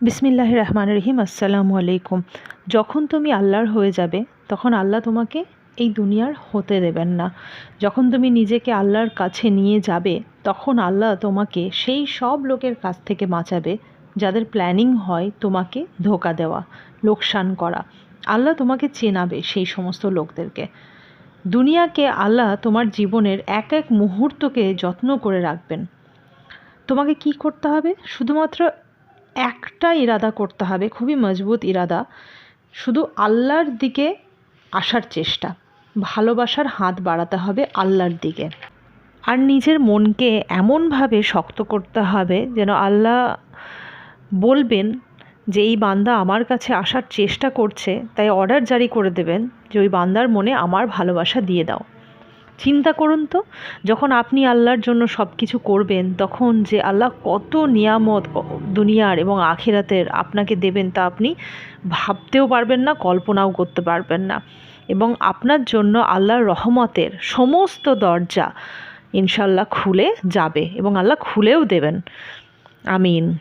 বিসমিল্লাহ রহমান রহিম, আসসালামু আলাইকুম। যখন তুমি আল্লাহর হয়ে যাবে, তখন আল্লাহ তোমাকে এই দুনিয়ার হতে দেবেন না। যখন তুমি নিজেকে আল্লাহর কাছে নিয়ে যাবে, তখন আল্লাহ তোমাকে সেই সব লোকের কাছ থেকে বাঁচাবে, যাদের প্ল্যানিং হয় তোমাকে ধোকা দেওয়া, লোকসান করা। আল্লাহ তোমাকে চেনাবে সেই সমস্ত লোকদেরকে। দুনিয়াকে আল্লাহ তোমার জীবনের এক এক মুহূর্তকে যত্ন করে রাখবেন। তোমাকে কি করতে হবে? শুধুমাত্র একটা ইরাদা করতে হবে, খুবই মজবুত ইরাদা। শুধু আল্লাহর দিকে আসার চেষ্টা, ভালোবাসার হাত বাড়াতে হবে আল্লাহর দিকে। আর নিজের মনকে এমনভাবে শক্ত করতে হবে যেন আল্লাহ বলবেন যে, এই বান্দা আমার কাছে আসার চেষ্টা করছে, তাই অর্ডার জারি করে দেবেন যে, ওই বান্দার মনে আমার ভালোবাসা দিয়ে দাও। চিন্তা করুন তো, যখন আপনি আল্লাহর জন্য সব কিছু করবেন, তখন যে আল্লাহ কত নিয়ামত দুনিয়ার এবং আখিরাতের আপনাকে দেবেন তা আপনি ভাবতেও পারবেন না, কল্পনাও করতে পারবেন না। এবং আপনার জন্য আল্লাহর রহমতের সমস্ত দরজা ইনশাল্লাহ খুলে যাবে এবং আল্লাহ খুলেও দেবেন। আমিন।